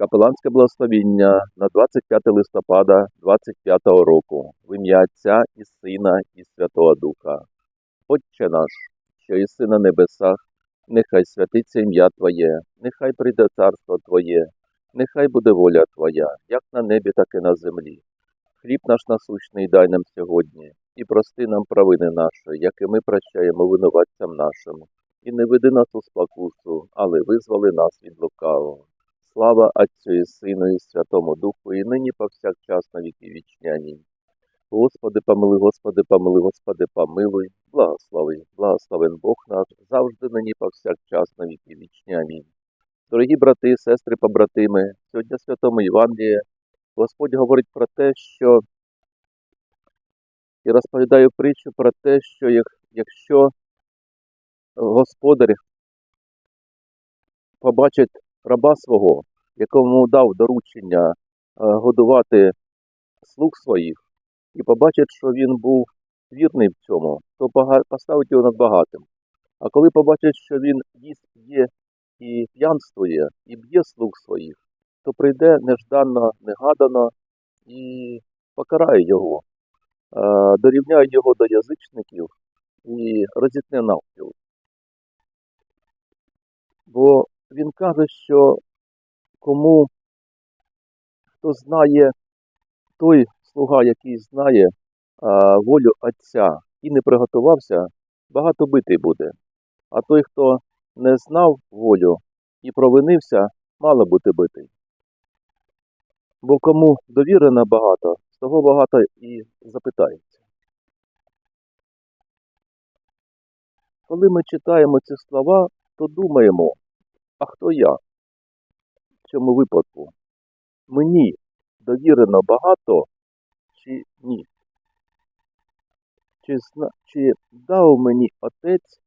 Капеланське благословіння на 25 листопада 25 року в ім'я Отця і Сина і Святого Духа. Отче наш, що єси на небесах, нехай святиться ім'я Твоє, нехай прийде царство Твоє, нехай буде воля Твоя, як на небі, так і на землі. Хліб наш насущний дай нам сьогодні, і прости нам провини наші, як і ми прощаємо винуватцям нашим. І не веди нас у спокусу, але визволи нас від лукавого. Слава Отцю і Сину і Святому Духу, і нині повсякчас на віки вічні. Амінь. Господи, помилуй, Господи, помилуй, Господи, помилуй, благослови, благословен Бог наш, завжди нині повсякчас на віки вічні. Амінь. Дорогі брати, сестри, побратими, сьогодні Святому Євангелії Господь говорить про те, що і розповідає притчу про те, що якщо господар побачить раба свого, якому дав доручення е, годувати слуг своїх, і побачить, що він був вірний в цьому, то поставить його над багатим. А коли побачить, що він їсть п'є і п'янствує, і б'є слуг своїх, то прийде нежданно, негадано і покарає його, е, дорівняє його до язичників і розітне навпіл. Бо він каже, що кому хто знає, той слуга, який знає а, волю Отця і не приготувався, багато битий буде. А той, хто не знав волю і провинився, мало бути битий. Бо кому довірено багато, з того багато і запитається. Коли ми читаємо ці слова, то думаємо, а хто я? В цьому випадку? Мені довірено багато чи ні? Чи, чи дав мені отець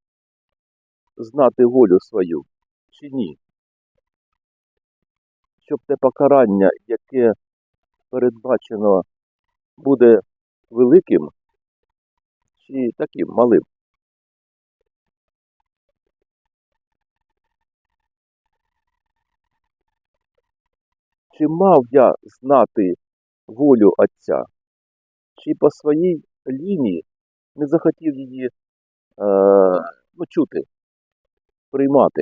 знати волю свою, чи ні? Щоб те покарання, яке передбачено, буде великим чи таким малим? Чи мав я знати волю Отця? Чи по своїй лінії не захотів її е, ну, чути, приймати?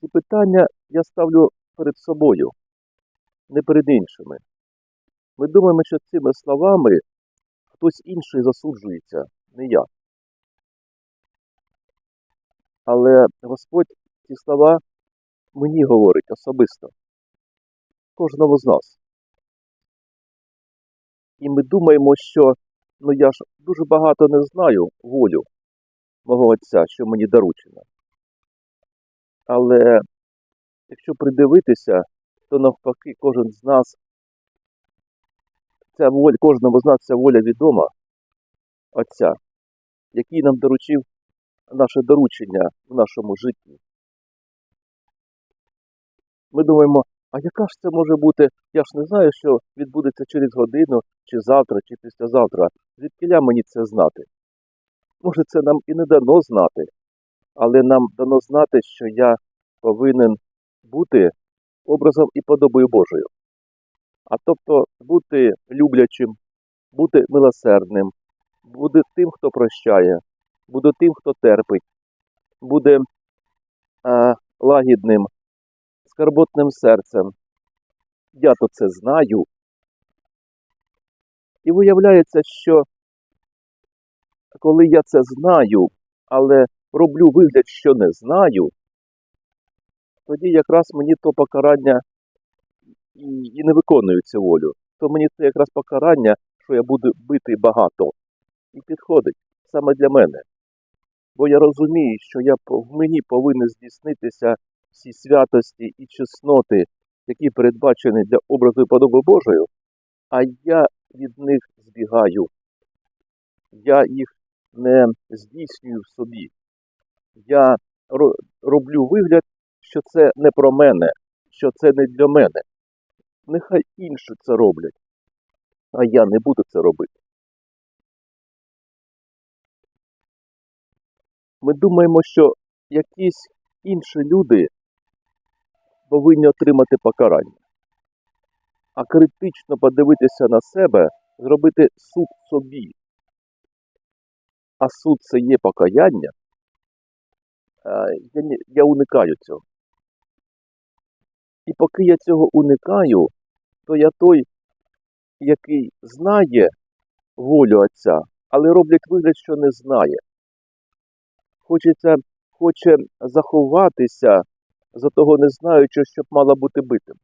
Ці питання я ставлю перед собою, не перед іншими. Ми думаємо, що цими словами хтось інший засуджується, не я. Але Господь ці слова мені говорить особисто, кожному з нас. І ми думаємо, що ну я ж дуже багато не знаю волю мого Отця, що мені доручено. Але якщо придивитися, то навпаки кожен з нас, ця воля, кожному з нас ця воля відома Отця, який нам доручив наше доручення в нашому житті. Ми думаємо, а яка ж це може бути? Я ж не знаю, що відбудеться через годину, чи завтра, чи післязавтра. Звідкиля мені це знати? Може, це нам і не дано знати, але нам дано знати, що я повинен бути образом і подобою Божою. А тобто бути люблячим, бути милосердним, бути тим, хто прощає, бути тим, хто терпить, буде а, лагідним, скарботним серцем. Я то це знаю. І виявляється, що коли я це знаю, але роблю вигляд, що не знаю, тоді якраз мені то покарання і, і не виконую цю волю. То мені це якраз покарання, що я буду бити багато. І підходить саме для мене. Бо я розумію, що я в мені повинні здійснитися всі святості і чесноти, які передбачені для образу і подоби Божою, а я від них збігаю. Я їх не здійснюю в собі. Я роблю вигляд, що це не про мене, що це не для мене. Нехай інші це роблять, а я не буду це робити. Ми думаємо, що якісь інші люди повинні отримати покарання. А критично подивитися на себе, зробити суд собі. А суд це є покаяння. е, Я, я уникаю цього. І поки я цього уникаю, то я той, який знає волю Отця, але роблять вигляд, що не знає. Хочеться, хоче заховатися за того не знаючи, щоб мала бути битим.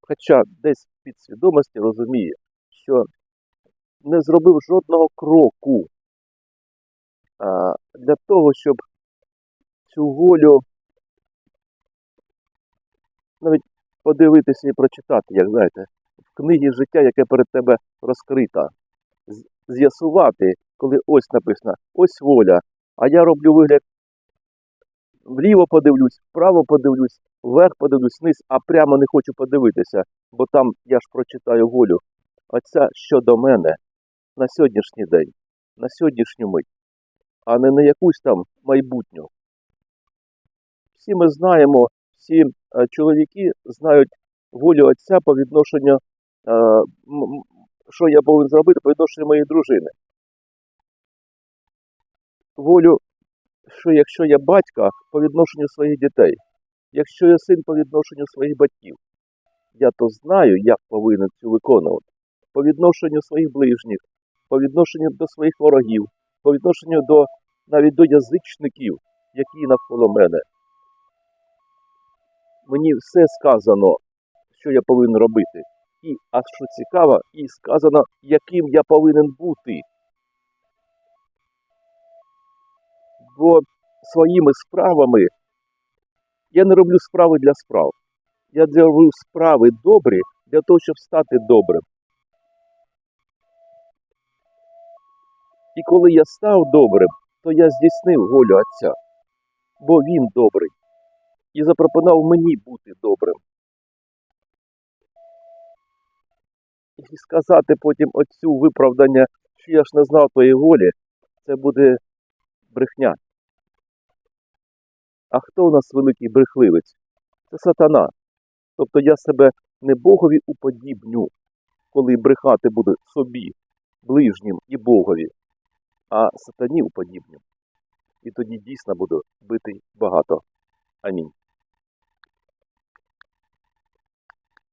Хоча десь в підсвідомості розуміє, що не зробив жодного кроку для того, щоб цю волю навіть подивитися і прочитати, як знаєте, в книгі життя, яке перед тебе розкрита. З'ясувати, коли ось написано, ось воля, а я роблю вигляд вліво подивлюсь, вправо подивлюсь, вверх подивлюсь, вниз, а прямо не хочу подивитися, бо там я ж прочитаю волю. Оця щодо мене на сьогоднішній день, на сьогоднішню мить, а не на якусь там майбутню. Всі ми знаємо, всі е, чоловіки знають волю отця по відношенню, е, що я повинен зробити по відношенню моєї дружини. Волю, що якщо я батька по відношенню своїх дітей, якщо я син по відношенню своїх батьків, я то знаю, як повинен цю виконувати. По відношенню своїх ближніх, по відношенню до своїх ворогів, по відношенню до навіть до язичників, які навколо мене. Мені все сказано, що я повинен робити. І, а що цікаво, і сказано, яким я повинен бути. Бо своїми справами я не роблю справи для справ. Я роблю справи добрі для того, щоб стати добрим. І коли я став добрим, то я здійснив волю Отця, бо Він добрий і запропонував мені бути добрим. І сказати потім отцю виправдання, що я ж не знав твоєї волі, це буде брехня. А хто у нас великий брехливець? Це сатана. Тобто я себе не Богові уподібню, коли брехати буду собі, ближнім і Богові, а сатані уподібню. І тоді дійсно буду битий багато. Амінь.